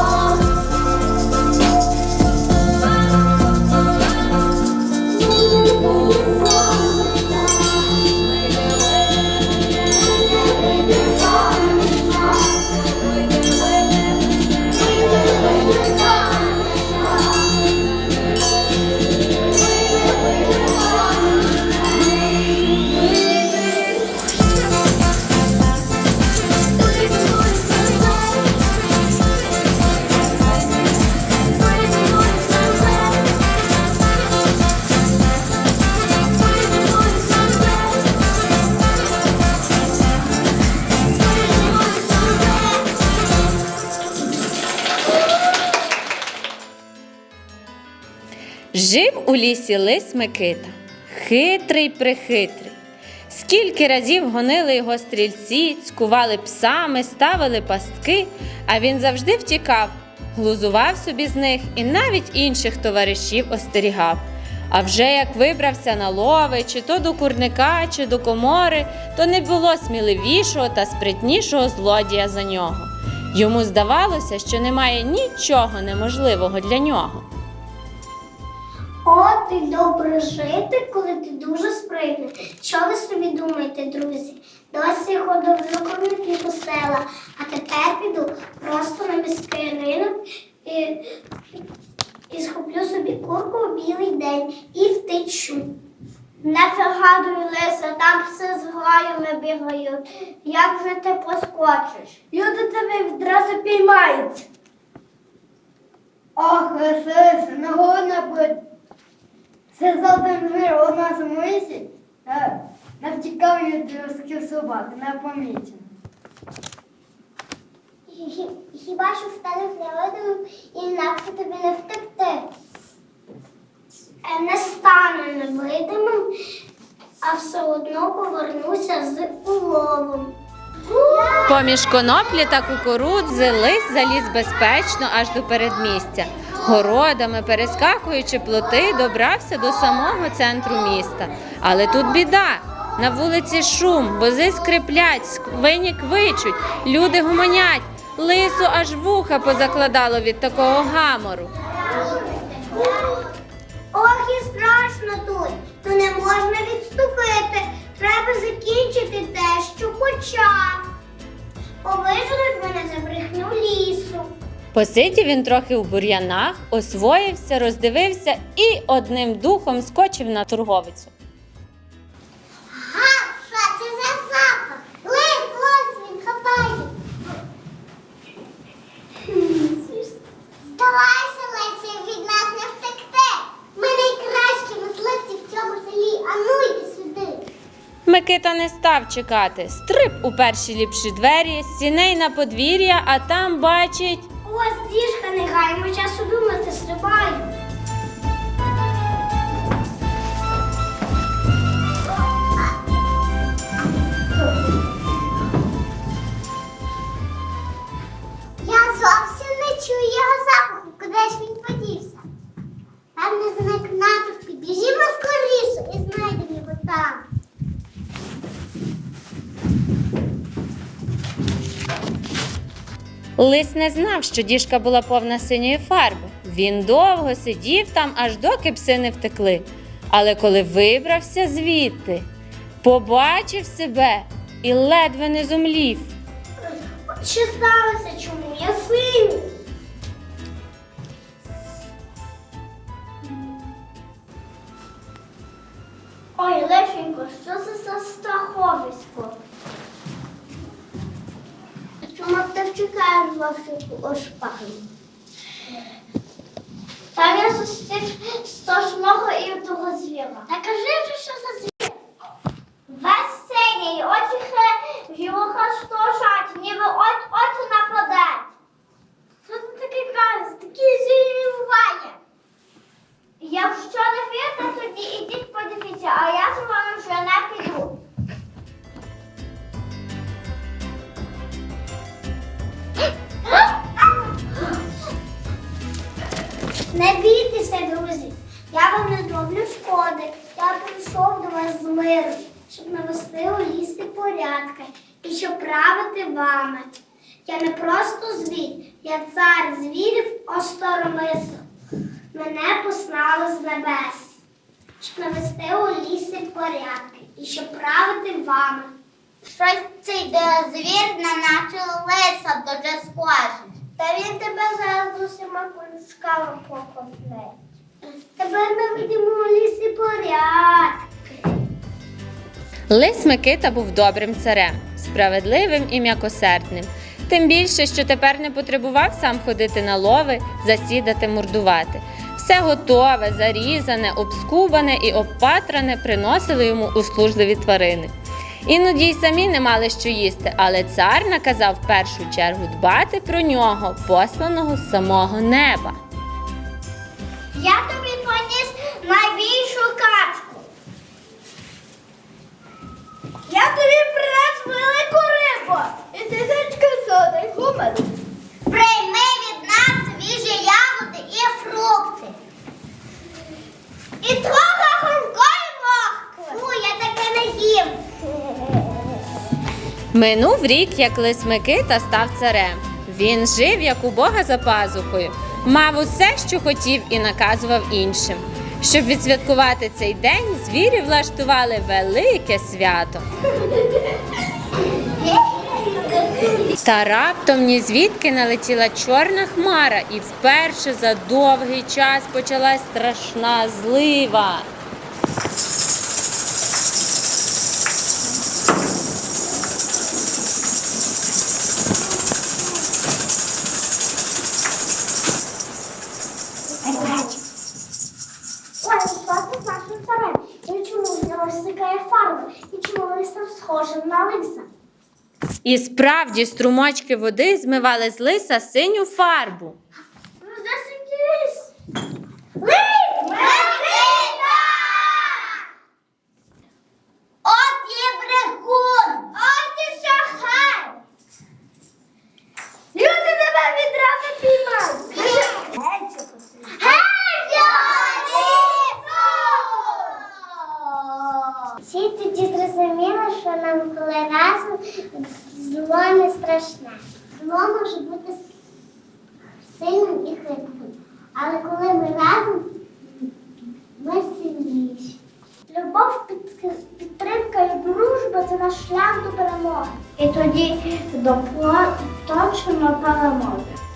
Oh. Жив у лісі лис Микита, хитрий прихитрий. Скільки разів гонили його стрільці, цькували псами, ставили пастки, а він завжди втікав, глузував собі з них і навіть інших товаришів остерігав. А вже як вибрався на лови, чи то до курника, чи до комори, то не було сміливішого та спритнішого злодія за нього. Йому здавалося, що немає нічого неможливого для нього. О, ти добре жити, коли ти дуже спритний. Що ви собі думаєте, друзі? Досі я ходив в закорники по села, а тепер піду просто на міський ринок і, і схоплю собі курку у білий день і втечу. Не пригадуй, Лиса, там все з граями бігають. Як же ти поскочиш? Люди тебе відразу піймають. Ох, Лисисе, не голодна завтра жир у нас у лісі. Е, Не втікав від людських собак, не помічено. Хіба що станеш невидимим і інакше тобі не втекти? Е, Не стану невидимим, а все одно повернуся з уловом. Поміж коноплі та кукурудзи лис заліз безпечно аж до передмістя. Городами, перескакуючи плоти, добрався до самого центру міста. Але тут біда. На вулиці шум, вози скриплять, сквині квичуть, люди гомонять. Лису аж вуха позакладало від такого гамору. Посидів він трохи в бур'янах, освоївся, роздивився і одним духом скочив на торговицю. Га, що це за запах? Лис, ось він хапає. Здавайся, Леся, від нас не втекти. Ми найкращі мисливці в цьому селі, а ну йди сюди. Микита не став чекати. Стрип у перші ліпші двері, сіней на подвір'я, а там бачить. Ось діжка, не гаємо Лис не знав, що діжка була повна синьої фарби. Він довго сидів там, аж доки пси не втекли. Але коли вибрався звідти, побачив себе і ледве не зумлів. Що сталося? Чому я синій? Ой, Лешенько, що це за страховисько? Ти втікаєш Там я зустрів страшного і того звіра. Та кажи вже, що Не бійтеся, друзі. Я вам не зроблю шкоди. Я прийшов до вас з миру, щоб навести у лісі порядки і щоб правити вами. Я не просто звір, я цар звірів Осторомису. Мене послали з небес, щоб навести у лісі порядки і щоб правити вами. Щось цей звір на наче лиса дуже схожий. Та він тебе зараз усіма колючками покосне. Тепер ми видимо у лісі порядки. Лис Микита був добрим царем, справедливим і м'якосердним. Тим більше, що тепер не потребував сам ходити на лови, засідати, мордувати. Все готове, зарізане, обскубане і обпатране приносили йому услужливі тварини. Іноді й самі не мали що їсти, але цар наказав в першу чергу дбати про нього, посланого з самого неба. Я тобі поніс І трохи хрумкої мохкви. Фу, я таке не їм. Минув рік, як лис Микита став царем. Він жив, як у Бога за пазухою, мав усе, що хотів, і наказував іншим. Щоб відсвяткувати цей день, звірі влаштували велике свято. Та раптом ні звідки налетіла чорна хмара, і вперше за довгий час почалась страшна злива. Ой, що з нашим царем? І чому в нього стикає фарба? І чому він став схожим на лиса? І справді струмочки води змивали з лиса синю фарбу. Ну, засиділись. Лис! Микита! От є брехун! Ой, ти шахай! Люди тебе відразу піймають. Всі тоді зрозуміли, що нам коли разом зло не страшне. Зло може бути сильним і хитрим. Але коли ми разом, ми сильніші. Любов, під- підтримка і дружба це наш шлях до перемоги. І тоді до точно перемоги.